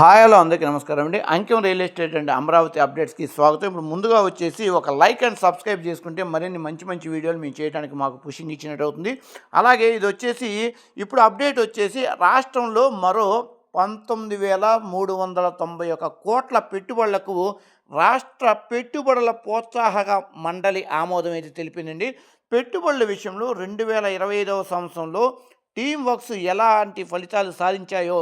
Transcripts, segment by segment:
Hi hello అందరికీ నమస్కారం అండి. అంకిం రియల్ ఎస్టేట్ అండ్ అమరావతి అప్డేట్స్కి స్వాగతం. ఇప్పుడు ముందుగా వచ్చేసి ఒక లైక్ అండ్ సబ్స్క్రైబ్ చేసుకుంటే మరిన్ని మంచి మంచి వీడియోలు మేము చేయడానికి మాకు పుషింగ్ ఇచ్చినట్టు అవుతుంది. అలాగే ఇది వచ్చేసి ఇప్పుడు అప్డేట్ వచ్చేసి రాష్ట్రంలో మరో పంతొమ్మిది వేల మూడు వందల తొంభై ఒక కోట్ల పెట్టుబడులకు రాష్ట్ర పెట్టుబడుల ప్రోత్సాహక మండలి ఆమోదం అయితే తెలిపిందండి. పెట్టుబడుల విషయంలో రెండు వేల ఇరవై ఐదవ సంవత్సరంలో టీం వర్క్స్ ఎలాంటి ఫలితాలు సాధించాయో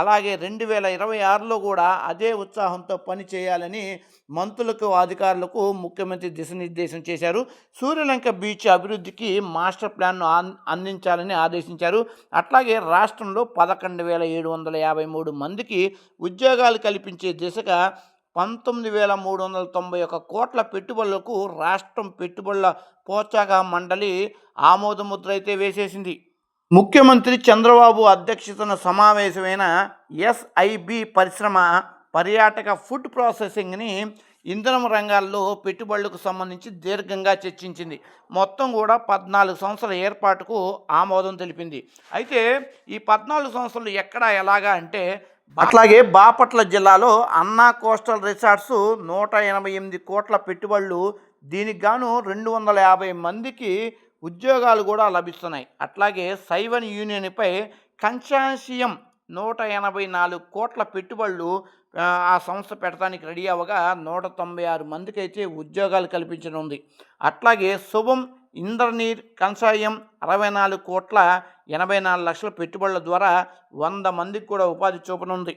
అలాగే రెండు వేల ఇరవై ఆరులో కూడా అదే ఉత్సాహంతో పని చేయాలని మంత్రులకు అధికారులకు ముఖ్యమంత్రి దిశనిర్దేశం చేశారు. సూర్యలంక బీచ్ అభివృద్ధికి మాస్టర్ ప్లాన్ను అందించాలని ఆదేశించారు. అట్లాగే రాష్ట్రంలో పదకొండు వేల ఏడు వందల యాభై మూడు మందికి ఉద్యోగాలు కల్పించే దిశగా పంతొమ్మిది వేల మూడు వందల తొంభై ఒక కోట్ల పెట్టుబడులకు రాష్ట్రం పెట్టుబడుల ప్రోత్సాహక మండలి ఆమోదముద్ర అయితే వేసేసింది. ముఖ్యమంత్రి చంద్రబాబు అధ్యక్షతన సమావేశమైన ఎస్ఐబి పరిశ్రమ పర్యాటక ఫుడ్ ప్రాసెసింగ్ని ఇంధనం రంగాల్లో పెట్టుబడులకు సంబంధించి దీర్ఘంగా చర్చించింది. మొత్తం కూడా పద్నాలుగు సంవత్సరాల ఏర్పాటుకు ఆమోదం తెలిపింది. అయితే ఈ పద్నాలుగు సంవత్సరాలు ఎక్కడ ఎలాగా అంటే అట్లాగే బాపట్ల జిల్లాలో అన్నా కోస్టల్ రిసార్ట్స్ నూట ఎనభై ఎనిమిది కోట్ల పెట్టుబడులు దీనికి గాను రెండు వందల యాభై మందికి ఉద్యోగాలు కూడా లభిస్తున్నాయి. అట్లాగే సైవన్ యూనియన్పై కన్సాన్సియం నూట ఎనభై నాలుగు కోట్ల పెట్టుబడులు ఆ, సంస్థ పెట్టడానికి రెడీ అవ్వగా నూట తొంభై ఆరు మందికి అయితే ఉద్యోగాలు కల్పించనుంది. అట్లాగే శుభం ఇంద్రనీర్ కన్సాయం అరవై నాలుగు కోట్ల ఎనభై నాలుగు లక్షల పెట్టుబడుల ద్వారా వంద మందికి కూడా ఉపాధి చూపనుంది.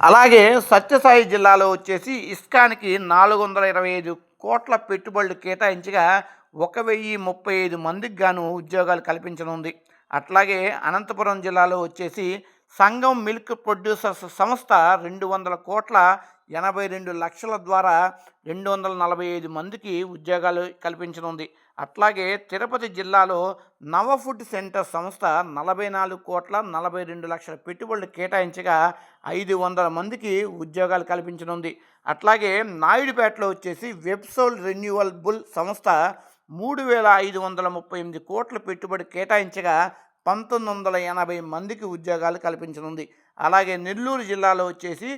అలాగే సత్యసాయి జిల్లాలో వచ్చేసి ఇస్కాన్కి నాలుగు వందల ఇరవై ఐదు కోట్ల పెట్టుబడులు కేటాయించగా ఒక వెయ్యి ముప్పై ఐదు మందికి గాను ఉద్యోగాలు కల్పించనుంది. అట్లాగే అనంతపురం జిల్లాలో వచ్చేసి సంఘం మిల్క్ ప్రొడ్యూసర్స్ సంస్థ రెండు వందల కోట్ల ఎనభై రెండు లక్షల ద్వారా రెండు వందల నలభై ఐదు మందికి ఉద్యోగాలు కల్పించనుంది. అట్లాగే తిరుపతి జిల్లాలో నవ ఫుడ్ సెంటర్ సంస్థ నలభై నాలుగు కోట్ల నలభై రెండు లక్షల పెట్టుబడులు కేటాయించగా ఐదు వందల మందికి ఉద్యోగాలు కల్పించనుంది. అట్లాగే నాయుడుపేటలో వచ్చేసి వెబ్సోల్ రెన్యువల్బుల్ సంస్థ మూడు వేల ఐదు వందల ముప్పై ఎనిమిది కోట్ల పెట్టుబడి కేటాయించగా పంతొమ్మిది వందల ఎనభై మందికి ఉద్యోగాలు కల్పించనుంది. అలాగే నెల్లూరు జిల్లాలో వచ్చేసి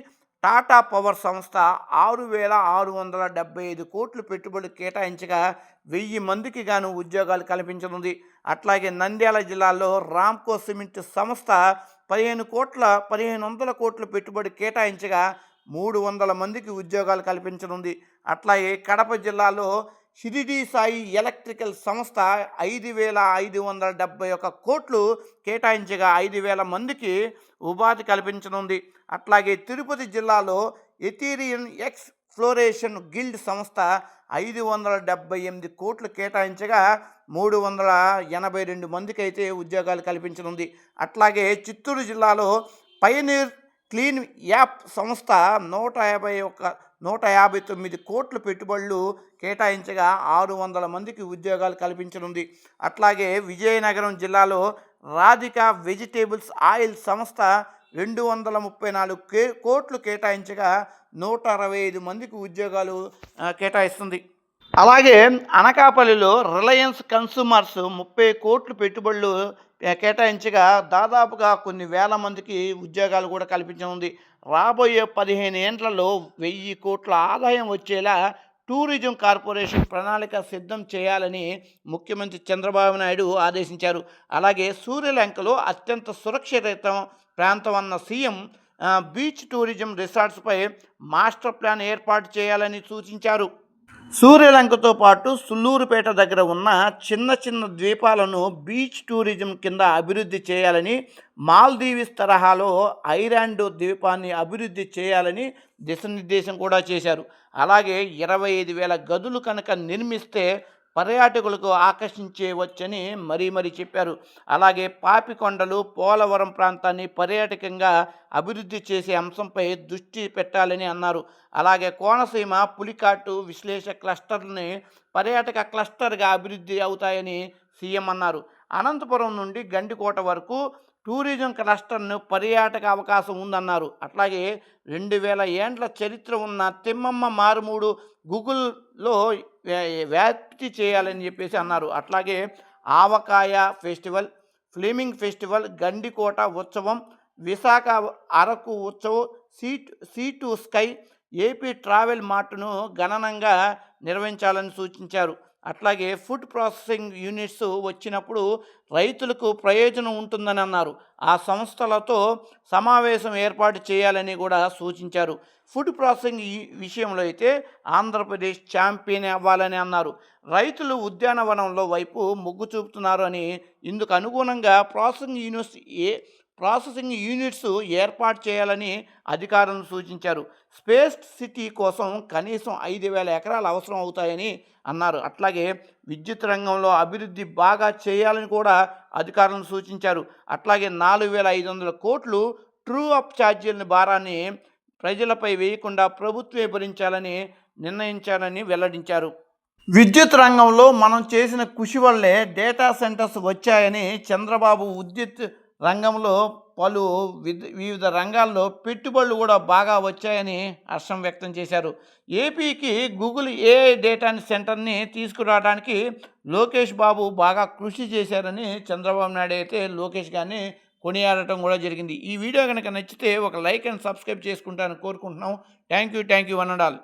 టాటా పవర్ సంస్థ ఆరు వేల ఆరు వందల డెబ్బై ఐదు కోట్లు పెట్టుబడి కేటాయించగా వెయ్యి మందికి గాను ఉద్యోగాలు కల్పించనుంది. అట్లాగే నంద్యాల జిల్లాలో రామ్కో సిమెంట్ సంస్థ పదిహేను కోట్ల పదిహేను వందల కోట్ల పెట్టుబడి కేటాయించగా మూడు వందల మందికి ఉద్యోగాలు కల్పించనుంది. అట్లాగే కడప జిల్లాలో షిరిడి సాయి ఎలక్ట్రికల్ సంస్థ ఐదు వేల ఐదు వందల డెబ్బై ఒక కోట్లు కేటాయించగా ఐదు వేల మందికి ఉపాధి కల్పించనుంది. అట్లాగే తిరుపతి జిల్లాలో ఎథీరియన్ ఎక్స్ ఫ్లోరేషన్ గిల్డ్ సంస్థ ఐదు వందల డెబ్బై ఎనిమిది కోట్లు కేటాయించగా మూడు వందల ఎనభై రెండు మందికి అయితే ఉద్యోగాలు కల్పించనుంది. అట్లాగే చిత్తూరు జిల్లాలో పయనీర్ క్లీన్ యాప్ సంస్థ నూట యాభై ఒక్క నూట యాభై తొమ్మిది కోట్ల పెట్టుబడులు కేటాయించగా ఆరు వందల మందికి ఉద్యోగాలు కల్పించనుంది. అట్లాగే విజయనగరం జిల్లాలో రాధిక వెజిటేబుల్స్ ఆయిల్ సంస్థ రెండు వందల ముప్పై నాలుగు కే కోట్లు కేటాయించగా నూట అరవై ఐదు మందికి ఉద్యోగాలు కేటాయిస్తుంది. అలాగే అనకాపల్లిలో రిలయన్స్ కన్సూమర్స్ ముప్పై కోట్లు పెట్టుబడులు కేటాయించగా దాదాపుగా కొన్ని వేల మందికి ఉద్యోగాలు కూడా కల్పించనుంది. రాబోయే పదిహేను ఏండ్లలో వెయ్యి కోట్ల ఆదాయం వచ్చేలా టూరిజం కార్పొరేషన్ ప్రణాళిక సిద్ధం చేయాలని ముఖ్యమంత్రి చంద్రబాబు నాయుడు ఆదేశించారు. అలాగే సూర్యలంకలో అత్యంత సురక్షిత ప్రాంతం అన్న సీఎం బీచ్ టూరిజం రిసార్ట్స్పై మాస్టర్ ప్లాన్ ఏర్పాటు చేయాలని సూచించారు. సూర్యలంకతో పాటు సుల్లూరుపేట దగ్గర ఉన్న చిన్న చిన్న ద్వీపాలను బీచ్ టూరిజం కింద అభివృద్ధి చేయాలని మాల్దీవ్స్ తరహాలో ఐరాండ్ ద్వీపాన్ని అభివృద్ధి చేయాలని దిశనిర్దేశం కూడా చేశారు. అలాగే ఇరవై ఐదు వేల గదులు కనుక నిర్మిస్తే పర్యాటకులకు ఆకర్షించేవచ్చని మరీ మరీ చెప్పారు. అలాగే పాపికొండలు పోలవరం ప్రాంతాన్ని పర్యాటకంగా అభివృద్ధి చేసే అంశంపై దృష్టి పెట్టాలని అన్నారు. అలాగే కోనసీమ పులికాటు విశ్లేష క్లస్టర్ని పర్యాటక క్లస్టర్గా అభివృద్ధి అవుతాయని సీఎం అన్నారు. అనంతపురం నుండి గండికోట వరకు టూరిజం క్లస్టర్ను పర్యాటక అవకాశం ఉందన్నారు. అట్లాగే రెండు వేల ఏండ్ల చరిత్ర ఉన్న తిమ్మమ్మ మారుమూడు గూగుల్లో వ్యాప్తి చేయాలని చెప్పేసి అన్నారు. అట్లాగే Avakaya festival flamingo festival Gandikota ఉత్సవం విశాఖ అరకు ఉత్సవం seat sea to sky AP travel మార్ట్ను గణనంగా నిర్వహించాలని సూచించారు. అట్లాగే ఫుడ్ ప్రాసెసింగ్ యూనిట్స్ వచ్చినప్పుడు రైతులకు ప్రయోజనం ఉంటుందని అన్నారు. ఆ సంస్థలతో సమావేశం ఏర్పాటు చేయాలని కూడా సూచించారు. ఫుడ్ ప్రాసెసింగ్ ఈ విషయంలో అయితే ఆంధ్రప్రదేశ్ ఛాంపియన్ అవ్వాలని అన్నారు. రైతులు ఉద్యానవనంలో వైపు మొగ్గు చూపుతున్నారు అని ఇందుకు అనుగుణంగా ప్రాసెసింగ్ యూనిట్స్ ఏ ప్రాసెసింగ్ యూనిట్స్ ఏర్పాటు చేయాలని అధికారులను సూచించారు. స్పేస్ సిటీ కోసం కనీసం ఐదు వేల ఎకరాలు అవసరం అవుతాయని అన్నారు. అట్లాగే విద్యుత్ రంగంలో అభివృద్ధి బాగా చేయాలని కూడా అధికారులను సూచించారు. అట్లాగే నాలుగు వేల ఐదు వందల కోట్లు ట్రూ అప్ ఛార్జీలని భారాన్ని ప్రజలపై వేయకుండా ప్రభుత్వే భరించాలని నిర్ణయించాలని వెల్లడించారు. విద్యుత్ రంగంలో మనం చేసిన కృషి వల్లే డేటా సెంటర్స్ వచ్చాయని చంద్రబాబు విద్యుత్ రంగంలో పలు వివిధ రంగాల్లో పెట్టుబడులు కూడా బాగా వచ్చాయని హర్షం వ్యక్తం చేశారు. ఏపీకి గూగుల్ ఏఐ డేటా సెంటర్ని తీసుకురావడానికి లోకేష్ బాబు బాగా కృషి చేశారని చంద్రబాబు నాయుడు అయితే లోకేష్ గారిని కొనియాడటం కూడా జరిగింది. ఈ వీడియో కనుక నచ్చితే ఒక లైక్ అండ్ సబ్స్క్రైబ్ చేసుకుంటాను కోరుకుంటున్నాం. Thank you thank you one and all.